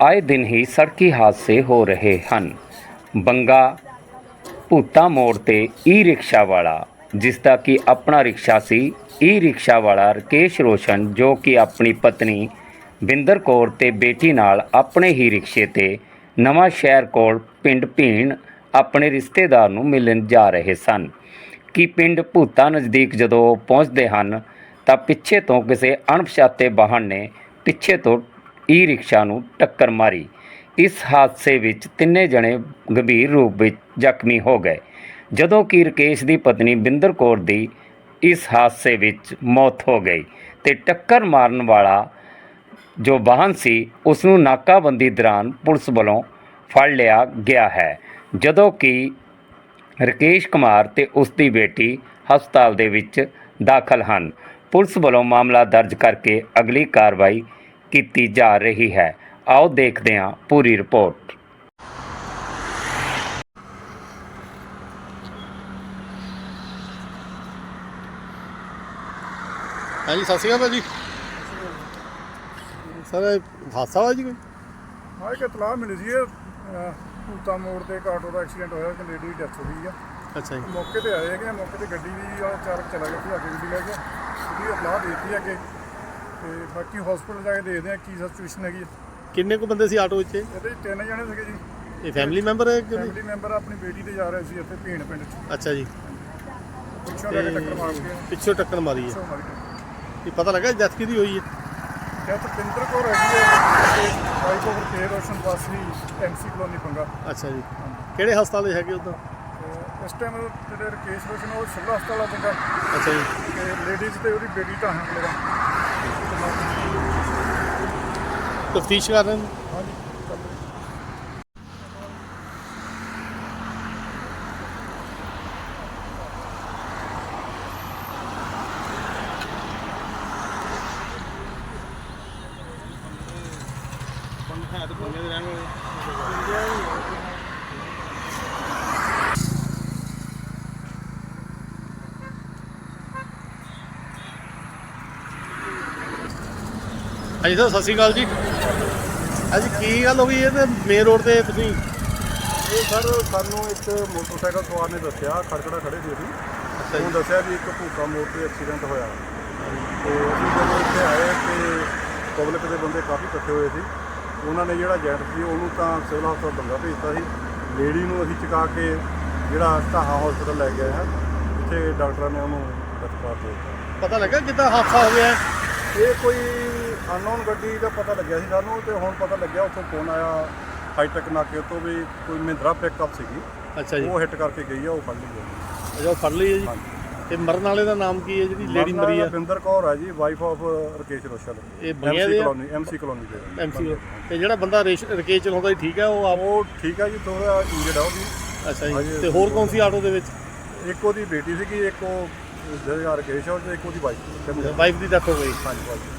ਆਏ ਦਿਨ ਹੀ ਸੜਕੀ ਹਾਦਸੇ ਹੋ ਰਹੇ ਹਨ। ਬੰਗਾ, ਭੂਤਾ ਮੋੜ ਤੇ ਈ ਰਿਕਸ਼ਾ ਵਾਲਾ, ਜਿਸ ਦਾ ਕਿ ਆਪਣਾ ਰਿਕਸ਼ਾ ਸੀ ਈ ਰਿਕਸ਼ਾ ਵਾਲਾ ਰਕੇਸ਼ ਰੋਸ਼ਨ ਜੋ ਕਿ ਆਪਣੀ ਪਤਨੀ ਬਿੰਦਰ ਕੌਰ ਤੇ ਬੇਟੀ ਨਾਲ ਆਪਣੇ ਹੀ ਰਿਕਸ਼ੇ ਤੇ ਨਵਾਂ ਸ਼ਹਿਰ ਕੋਲ ਪਿੰਡ ਭੀਣ ਆਪਣੇ ਰਿਸ਼ਤੇਦਾਰ ਨੂੰ ਮਿਲਣ ਜਾ ਰਹੇ ਸਨ। ਕਿ ਪਿੰਡ ਭੂਤਾ ਨਜ਼ਦੀਕ ਜਦੋਂ ਉਹ ਪਹੁੰਚਦੇ ਹਨ, ਤਾਂ ਪਿੱਛੇ ਤੋਂ ਕਿਸੇ ਅਣਪਛਾਤੇ ਵਾਹਨ ਨੇ ਪਿੱਛੇ ਤੋਂ ਈ ਰਿਕਸ਼ਾ ਨੂੰ ਟੱਕਰ ਮਾਰੀ। ਇਸ ਹਾਦਸੇ ਵਿੱਚ ਤਿੰਨੇ ਜਣੇ ਗੰਭੀਰ ਰੂਪ ਵਿੱਚ ਜ਼ਖਮੀ ਹੋ ਗਏ। ਜਦੋਂ ਕਿ ਰਕੇਸ਼ ਦੀ ਪਤਨੀ ਬਿੰਦਰ ਕੌਰ ਦੀ ਇਸ ਹਾਦਸੇ ਵਿੱਚ ਮੌਤ ਹੋ ਗਈ ਤੇ ਟੱਕਰ ਮਾਰਨ ਵਾਲਾ ਜੋ ਵਾਹਨ ਸੀ ਉਸ ਨੂੰ ਨਾਕਾਬੰਦੀ ਦੌਰਾਨ ਪੁਲਿਸ ਵੱਲੋਂ ਫੜ ਲਿਆ ਗਿਆ ਹੈ। ਜਦੋਂ ਕਿ ਰਕੇਸ਼ ਕੁਮਾਰ ਤੇ ਉਸ ਦੀ ਬੇਟੀ ਹਸਪਤਾਲ ਦੇ ਵਿੱਚ ਦਾਖਲ ਹਨ। ਪੁਲਿਸ ਵੱਲੋਂ ਮਾਮਲਾ ਦਰਜ ਕਰਕੇ ਅਗਲੀ ਕਾਰਵਾਈ ਕੀਤੀ ਜਾ ਰਹੀ ਹੈ। ਆਓ ਦੇਖਦੇ ਹਾਂ ਪੂਰੀ ਰਿਪੋਰਟ। ਹਾਂਜੀ ਸਤਿ ਸ਼੍ਰੀ ਅਕਾਲ ਭਾਜੀ। ਸਰ ਇਹ ਹਾਦਸਾ ਹੋਇਆ ਜੀ ਕੋਈ? ਹਾਂ ਇੱਕ ਇਤਲਾਹ ਮਿਲੀ ਸੀ ਇਹ ਭੂਤਾ ਮੋੜ ਤੇ ਇੱਕ ਆਟੋ ਦਾ ਐਕਸੀਡੈਂਟ ਹੋਇਆ ਇੱਕ ਲੇਡੀ ਦੀ ਡੈਥ ਹੋ ਗਈ ਆ। ਅੱਛਾ ਜੀ। ਮੌਕੇ ਤੇ ਆਏ ਹੈਗੇ ਮੌਕੇ ਤੇ ਗੱਡੀ ਵੀ ਚਾਲਕ ਚਲਾ ਗਿਆ ਭਜਾ ਕੇ ਗੱਡੀ ਲੈ ਗਿਆ ਉਹਦੀ ਇਤਲਾਹ ਦਿੱਤੀ ਅੱਗੇ। ਤੇ ਬਾਕੀ ਹਸਪੀਟਲ ਜਾ ਕੇ ਦੇਖਦੇ ਆ ਕੀ ਸਿਚੁਏਸ਼ਨ ਹੈਗੀ। ਕਿੰਨੇ ਕੁ ਬੰਦੇ ਸੀ ਆਟੋ ਵਿੱਚ? ਇਹ? ਇਹਦੇ 'ਚ ਤਿੰਨ ਜਣੇ ਸੀਗੇ ਜੀ। ਇਹ ਫੈਮਿਲੀ ਮੈਂਬਰ ਹੈ ਕਿ ਫੈਮਿਲੀ ਮੈਂਬਰ ਆਪਣੀ ਬੇਟੀ ਤੇ ਜਾ ਰਹੇ ਸੀ ਇੱਥੇ ਭੀਣ ਪਿੰਡ 'ਚ। ਅੱਛਾ ਜੀ। ਪਿੱਛੋਂ ਟੱਕਰ ਮਾਰ ਕੇ। ਪਿੱਛੋਂ ਟੱਕਰ ਮਾਰੀ ਹੈ। ਪਿੱਛੋਂ ਮਾਰੀ ਟੱਕਰ। ਇਹ ਪਤਾ ਲੱਗਾ ਡੈਥ ਕਿਹਦੀ ਹੋਈ ਹੈ? ਡੈਥ ਪਿੰਦਰ ਕੌਰ ਹੈਗੀ ਹੈ। ਵਾਈਫ ਆਫ ਕੇ ਰੋਸ਼ਨ ਵਾਸੀ ਐਮਸੀ ਕਲੋਨੀ ਪੰਗਾ। ਅੱਛਾ ਜੀ। ਕਿਹੜੇ ਹਸਪਤਾਲ ਦੇ ਹੈਗੇ ਉਦੋਂ? ਤੇ ਇਸ ਟਾਈਮ ਜਿਹੜੇ ਰਕੇਸ਼ ਰੋਸ਼ਨ ਉਹ ਸਿਵਲ ਹਸਪਤਾਲ ਆ ਪੰਗਾ। ਅੱਛਾ ਜੀ। ਤੇ ਲੇਡੀਜ਼ ਤੇ ਉਹਦੀ ਬੇਟੀ ਤਾਂ ਹੈ ਮੇਰਾ ਤਫਤੀਸ਼ ਕਰ ਰਹੇ ਨੇ ਹਾਂਜੀ ਚੱਲ ਹਾਂਜੀ ਸਰ ਸਤਿ ਸ਼੍ਰੀ ਅਕਾਲ ਜੀ। ਅੱਜ ਕੀ ਗੱਲ ਹੋ ਗਈ? ਇਹ ਤੇ ਮੇਨ ਰੋਡ ਤੇ ਤੁਸੀਂ ਇਹ ਸਰ ਸਾਨੂੰ ਇੱਕ ਮੋਟਰਸਾਈਕਲ ਸਵਾਰ ਨੇ ਦੱਸਿਆ ਖੜਕੜਾ ਖੜੇ ਸੀ ਅਸੀਂ। ਅੱਛਾ ਉਹਨੂੰ ਦੱਸਿਆ ਵੀ ਇੱਕ ਭੂਕਾ ਮੋੜ ਤੇ ਐਕਸੀਡੈਂਟ ਹੋਇਆ। ਤੇ ਅਸੀਂ ਜਦੋਂ ਇੱਥੇ ਆਏ ਤੇ ਪਬਲਿਕ ਦੇ ਬੰਦੇ ਕਾਫੀ ਇਕੱਠੇ ਹੋਏ ਸੀ। ਉਹਨਾਂ ਨੇ ਜਿਹੜਾ ਜੈਂਟ ਸੀ ਉਹਨੂੰ ਤਾਂ ਸਿਵਲ ਹਸਪਤਾਲ ਬੰਗਾ ਭੇਜਤਾ ਸੀ। ਲੇਡੀ ਨੂੰ ਅਸੀਂ ਚੁਕਾ ਕੇ ਜਿਹੜਾ ਢਾਹਾ ਹਸਪਤਾਲ ਲੈ ਗਏ ਹਾਂ। ਜਿੱਥੇ ਡਾਕਟਰਾਂ ਨੇ ਉਹਨੂੰ ਦਸਤਾਰ ਦੇ ਦਿੱਤਾ। ਪਤਾ ਲੱਗਾ ਕਿੱਦਾਂ ਹਾਦਸਾ ਹੋ ਗਿਆ? ਇਹ ਕੋਈ ਅਨਨੋਨ ਗੱਡੀ ਦਾ ਪਤਾ ਲੱਗਿਆ ਸੀ ਸਾਨੂੰ ਤੇ ਹੁਣ ਪਤਾ ਲੱਗਿਆ ਉੱਥੋਂ ਫੋਨ ਆਇਆ ਹਾਈਟੈਕ ਨਾਕੇ ਤੋਂ ਵੀ ਕੋਈ ਮਹਿੰਦਰਾ ਪਿਕਅਪ ਸੀਗੀ। ਅੱਛਾ ਜੀ। ਉਹ ਹਿੱਟ ਕਰਕੇ ਗਈ ਆ ਉਹ ਫੜ ਲਈ ਗਈ ਅੱਛਾ ਉਹ ਫੜ ਲਈ ਹੈ ਜੀ? ਹਾਂਜੀ। ਤੇ ਮਰਨ ਵਾਲੇ ਦਾ ਨਾਮ ਕੀ ਹੈ ਜਿਹੜੀ ਲੇਡੀ ਮਰੀ ਆ? ਰਵਿੰਦਰ ਕੌਰ ਹੈ ਜੀ ਵਾਈਫ ਆਫ ਰਕੇਸ਼ ਰੋਸ਼ਲ ਇਹ ਬੰਗਿਆ ਦੇ ਆ? ਕਲੋਨੀ ਐਮਸੀ ਕਲੋਨੀ ਦੇ ਐਮਸੀ ਤੇ ਜਿਹੜਾ ਬੰਦਾ ਰੇਸ਼- ਰਕੇਸ਼ ਚਲਾਉਂਦਾ ਸੀ ਠੀਕ ਹੈ ਉਹ ਆਪ? ਉਹ ਠੀਕ ਹੈ ਜੀ ਥੋੜਾ ਇੰਜਰਡ ਆ ਉਹ ਵੀ। ਅੱਛਾ ਜੀ। ਹਾਂਜੀ, ਤੇ ਹੋਰ ਕੌਣ ਸੀ ਆਟੋ ਦੇ ਵਿੱਚ? ਇੱਕ ਉਹਦੀ ਬੇਟੀ ਸੀਗੀ ਇੱਕ ਉਹ ਜਿਹੜਾ ਰਕੇਸ਼ ਆ ਉਹ ਤੇ ਇੱਕ ਉਹਦੀ ਵਾਈਫ ਵਾਈਫ ਦੀ ਡੈਥ ਹੋ ਗਈ। ਹਾਂਜੀ ਵਾਈਫ